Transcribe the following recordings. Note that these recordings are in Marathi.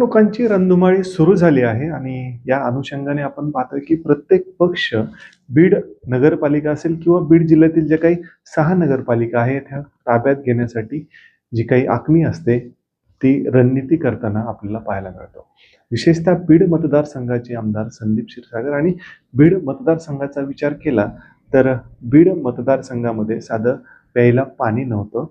निवडणुकांची रणधुमाळी सुरू झाली आहे आणि या अनुषंगाने आपण पाहतोय की प्रत्येक पक्ष बीड नगरपालिका असेल किंवा बीड जिल्ह्यातील ज्या काही सहा नगरपालिका आहेत ह्या ताब्यात घेण्यासाठी जी काही आखणी असते ती रणनीती करताना आपल्याला पाहायला मिळतो. विशेषतः बीड मतदारसंघाचे आमदार संदीप क्षीरसागर आणि बीड मतदारसंघाचा विचार केला तर बीड मतदारसंघामध्ये साधं प्यायला पाणी नव्हतं.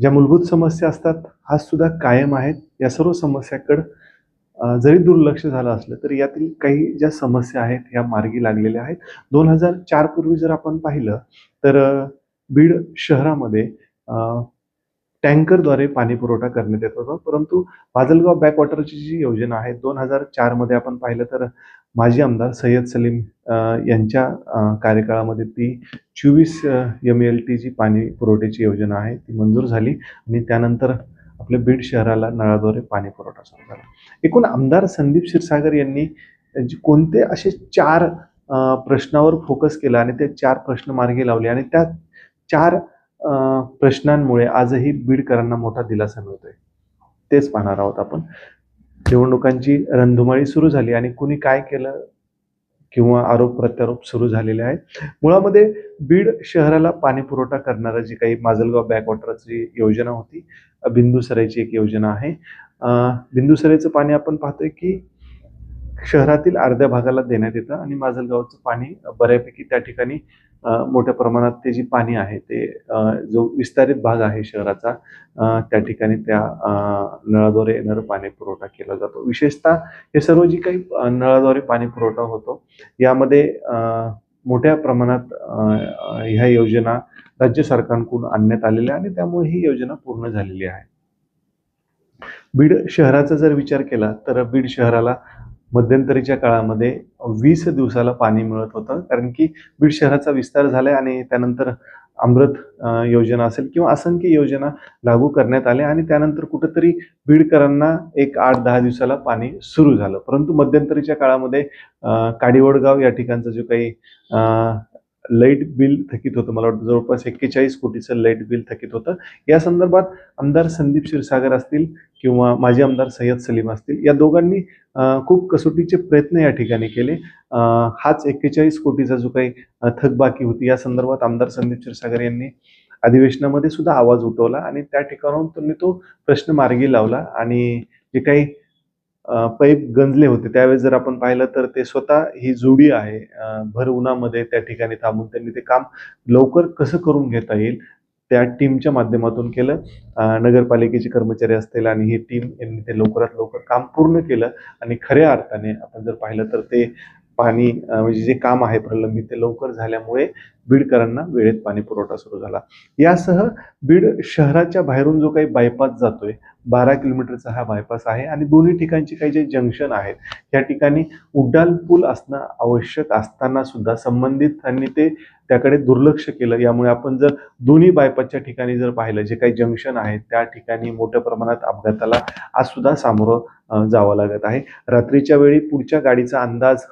ज्या मूलभूत समस्या असतात आज सुद्धा कायम आहेत. या सर्व समस्याकडं जरी दुर्लक्ष झालं असलं तरी यातील काही ज्या समस्या आहेत ह्या मार्गी लागलेल्या आहेत. दोन हजार चार पूर्वी जर आपण पाहिलं तर बीड शहरामध्ये टँकरद्वारे पाणी पुरवठा करण्यात येत होता. परंतु बाजलगाव बॅकवॉटरची जी योजना आहे दोन हजार चारमध्ये आपण पाहिलं तर माजी आमदार सय्यद सलीम यांच्या कार्यकाळामध्ये ती चोवीस एम एल टी जी पाणी पुरवठ्याची योजना आहे ती मंजूर झाली आणि त्यानंतर आपल्या बीड शहराला नळाद्वारे पाणी पुरवठा सुरू झाला. एकूण आमदार संदीप क्षीरसागर यांनी कोणते असे चार प्रश्नावर फोकस केला आणि ते चार प्रश्न मार्गी लावले आणि त्या चार प्रश्नांमुळे आजही बीडकरांना मोठा दिलासा मिळतोय. तेच पाहणार आहोत आपण. निवडणुकांची रणधुमाळी सुरू झाली आणि कुणी काय केलं किंवा आरोप प्रत्यारोप सुरू झालेले आहेत. मुळामध्ये बीड शहराला पाणी पुरवठा करणारा जी काही माजलगाव बॅकवॉटरची योजना होती अ, एक योजना आहे. अ, बिंदुसराईचं पाणी आपण पाहतोय की शहरातील अर्ध्या भागाला देण्यात येतं आणि माजलगावचं पाणी बऱ्यापैकी त्या ठिकाणी मोठ्या प्रमाणात ते जी पाणी आहे ते जो विस्तारित भाग आहे शहराचा त्या ठिकाणी त्या अ, नळाद्वारे येणारा पाणी पुरवठा केला जातो. विशेषतः हे सर्व जी काही नळाद्वारे पाणी पुरवठा होतो यामध्ये मोठ्या प्रमाणात ह्या योजना राज्य सरकारकडून आणण्यात आलेल्या आणि त्यामुळे ही योजना पूर्ण झालेली आहे. बीड शहराचा जर विचार केला तर बीड शहराला मध्यंतरीच्या काळामध्ये वीस दिवसाला पाणी मिळत होतं. कारण की बीड शहराचा विस्तार झालाय आणि त्यानंतर अमृत योजना असेल किंवा असंख्य योजना लागू करण्यात आल्या आणि त्यानंतर कुठंतरी बीडकरांना एक आठ दहा दिवसाला पाणी सुरू झालं. परंतु मध्यंतरीच्या काळामध्ये काडीवडगाव काडिवडगाव या ठिकाणचं जो काही लाइट बिल थकीत होतं मला वाटतं जवळपास एक्केचाळीस कोटीचं लाइट बिल थकीत होतं. या संदर्भात आमदार संदीप क्षीरसागर असतील किंवा माजी आमदार सय्यद सलीम असतील या दोघांनी खूप कसोटीचे प्रयत्न या ठिकाणी केले. हाच एक्केचाळीस कोटीचा जो काही थकबाकी होती या संदर्भात आमदार संदीप क्षीरसागर यांनी अधिवेशनामध्ये सुद्धा आवाज उठवला आणि त्या ठिकाणाहून त्यांनी तो प्रश्न मार्गी लावला आणि जे काही पैप गंजले होते त्यावेळेस जर आपण पाहिलं तर ते स्वतः ही जोडी आहे. भर उन्हामध्ये त्या ठिकाणी थांबून त्यांनी ते काम लवकर कसं करून घेता येईल त्या टीमच्या माध्यमातून केलं. नगरपालिकेचे कर्मचारी असतील आणि ही टीम यांनी ते लवकरात लवकर काम पूर्ण केलं. आणि खऱ्या अर्थाने आपण जर पाहिलं तर ते पाणी म्हणजे जे काम आहे प्रलंबित ते लवकर झाल्यामुळे बीडकरांना वेळेत पाणी पुरवठा सुरू झाला. यासह बीड शहराच्या बाहेरून जो काही बायपास जातोय बारा किलोमीटरचा हा बायपास आहे आणि दोन्ही ठिकाणचे काही जे जंक्शन आहेत या ठिकाणी उड्डाण पूल असणं आवश्यक असताना सुद्धा संबंधितांनी ते त्याकडे दुर्लक्ष केलं. यामुळे आपण जर दोन्ही बायपासच्या ठिकाणी जर पाहिलं जे काही जंक्शन आहेत त्या ठिकाणी मोठ्या प्रमाणात अपघाताला आज सुद्धा सामोरं जावं लागत आहे. रात्रीच्या वेळी पुढच्या गाडीचा अंदाज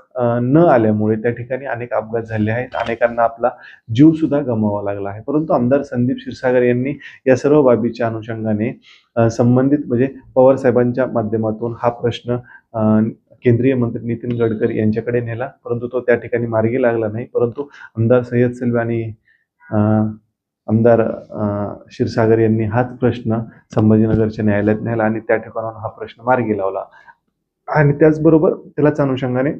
न आल्यामुळे त्या ठिकाणी अनेक अपघात झाले आहेत. अनेकांना आपला जीव सुद्धा गमवावा लागला आहे. परंतु आमदार संदीप क्षीरसागर यांनी या सर्व बाबीच्या अनुषंगाने संबंधित म्हणजे पवार साहेबांच्या माध्यमातून हा प्रश्न केंद्रीय मंत्री नितीन गडकरी यांच्याकडे नेला. परंतु तो त्या ठिकाणी मार्गी लागला नाही. परंतु आमदार सय्यद सलवी आणि आमदार क्षीरसागर यांनी हाच प्रश्न संभाजीनगरच्या न्यायालयात नेला आणि त्या ठिकाणाहून हा प्रश्न मार्गी लावला. आणि त्याचबरोबर त्यालाच अनुषंगाने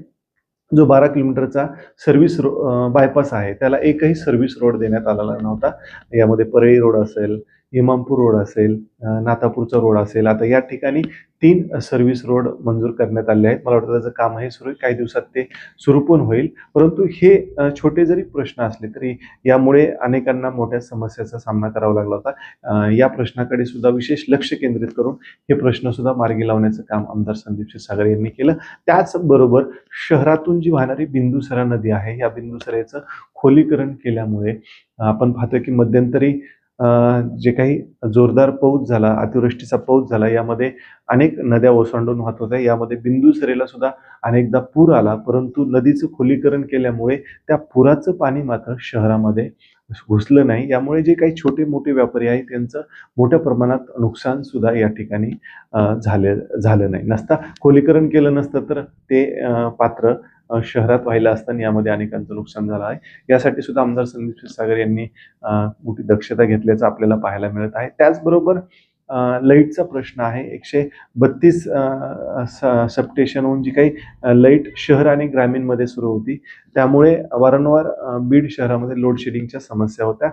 जो बारा किलोमीटरचा सर्व्हिस रो बायपास आहे त्याला एकही सर्व्हिस रोड देण्यात आलेला नव्हता. यामध्ये परळी रोड असेल इमामपूर रोड असेल नातापूरचा रोड असेल आता या ठिकाणी तीन सर्व्हिस रोड मंजूर करण्यात आले आहेत. मला वाटतं त्याचं काम हे सुरू काही दिवसात ते सुरू पण होईल. परंतु हे छोटे जरी प्रश्न असले तरी यामुळे अनेकांना मोठ्या समस्याचा सामना करावा लागला होता. या प्रश्नाकडे सुद्धा विशेष लक्ष केंद्रित करून हे प्रश्न सुद्धा मार्गी लावण्याचं काम आमदार संदीप क्षीरसागर यांनी केलं. त्याचबरोबर शहरातून जी वाहणारी बिंदुसरा नदी आहे या बिंदुसऱ्याचं खोलीकरण केल्यामुळे आपण पाहतोय की मध्यंतरी जे काही जोरदार पाऊस झाला अतिवृष्टीचा पाऊस झाला यामध्ये अनेक नद्या ओसंडून वाहत होत्या. यामध्ये बिंदुसरेला सुद्धा अनेकदा पूर आला परंतु नदीचं खोलीकरण केल्यामुळे त्या पुराचं पाणी मात्र शहरामध्ये घुसलं नाही. यामुळे जे काही छोटे मोठे व्यापारी आहेत त्यांचं मोठ्या प्रमाणात नुकसान सुद्धा या ठिकाणी झाले झालं नाही. नसता खोलीकरण केलं नसतं तर ते पात्र शहरात व्हायला असताना यामध्ये अनेकांचं नुकसान झालं आहे. यासाठी सुद्धा आमदार संदीप सागर यांनी मोठी दक्षता घेतल्याचं आपल्याला पाहायला मिळत आहे. त्याचबरोबर लाईटचा प्रश्न आहे. एकशे बत्तीस सबस्टेशनहून जी काही लाइट शहर आणि ग्रामीणमध्ये सुरू होती त्यामुळे वारंवार बीड शहरामध्ये लोडशेडिंगच्या समस्या होत्या.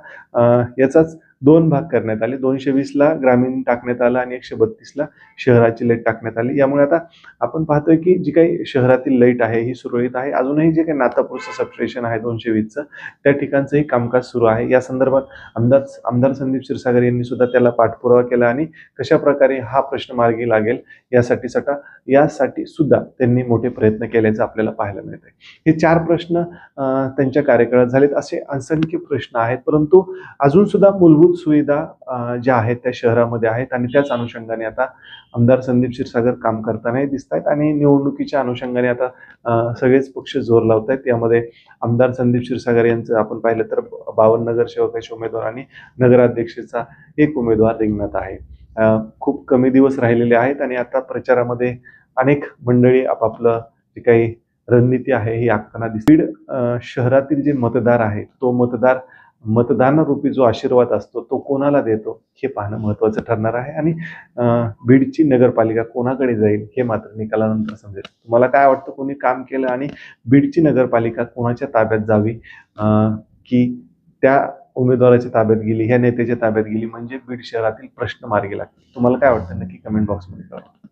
याचाच दोन भाग करण्यात आले. दोनशे वीसला ग्रामीण टाकण्यात आलं आणि एकशे बत्तीसला शहराची लाइट टाकण्यात आली. यामुळे आता आपण पाहतोय की जी काही शहरातील लाइट आहे ही सुरळीत आहे. अजूनही जे काही नातापूरचं सबस्टेशन आहे दोनशे वीसचं त्या ठिकाणचंही कामकाज सुरू आहे. या संदर्भात आमदार आमदार संदीप क्षीरसागर यांनी सुद्धा त्याला पाठपुरावा केला आणि कशा प्रकारे हा प्रश्न मार्गी लागेल यासाठी सटा यासाठी सुद्धा त्यांनी मोठे प्रयत्न केल्याचं आपल्याला पाहायला मिळत आहे हे चार प्रश्न त्यांच्या कार्यकाळात झालेत. असे असंख्य प्रश्न आहेत परंतु अजून सुद्धा मूलभूत सुविधा ज्या आहेत त्या शहरामध्ये आहेत आणि त्याच अनुषंगाने आता आमदार संदीप क्षीरसागर काम करतानाही दिसत आहेत आणि निवडणुकीच्या अनुषंगाने आता सगळेच पक्ष जोर लावत आहेत यामध्ये आमदार संदीप क्षीरसागर यांचं आपण पाहिलं तर बावन्न नगरसेवकाचे उमेदवार आणि नगराध्यक्षाचा एक उमेदवार रिंगणात आहे. खूप कमी दिवस राहिलेले आहेत आणि आता प्रचारामध्ये अनेक मंडळी आपापलं जे काही रणनीती आहे ही आखताना दिसतील शहरातील जे मतदार आहे तो मतदार मतदानरूपी जो आशीर्वाद असतो तो कोणाला देतो हे पाहणं महत्त्वाचं ठरणार आहे. आणि बीडची नगरपालिका कोणाकडे जाईल हे मात्र निकालानंतर समजेल. तुम्हाला काय वाटतं कोणी काम केलं आणि बीडची नगरपालिका कोणाच्या ताब्यात जावी? की त्या उमेदवाराच्या ताब्यात गेली ह्या नेत्याच्या ताब्यात गेली म्हणजे बीड शहरातील प्रश्न मार्गी लागतील? तुम्हाला काय वाटतं? नक्की कमेंट बॉक्समध्ये कळवा.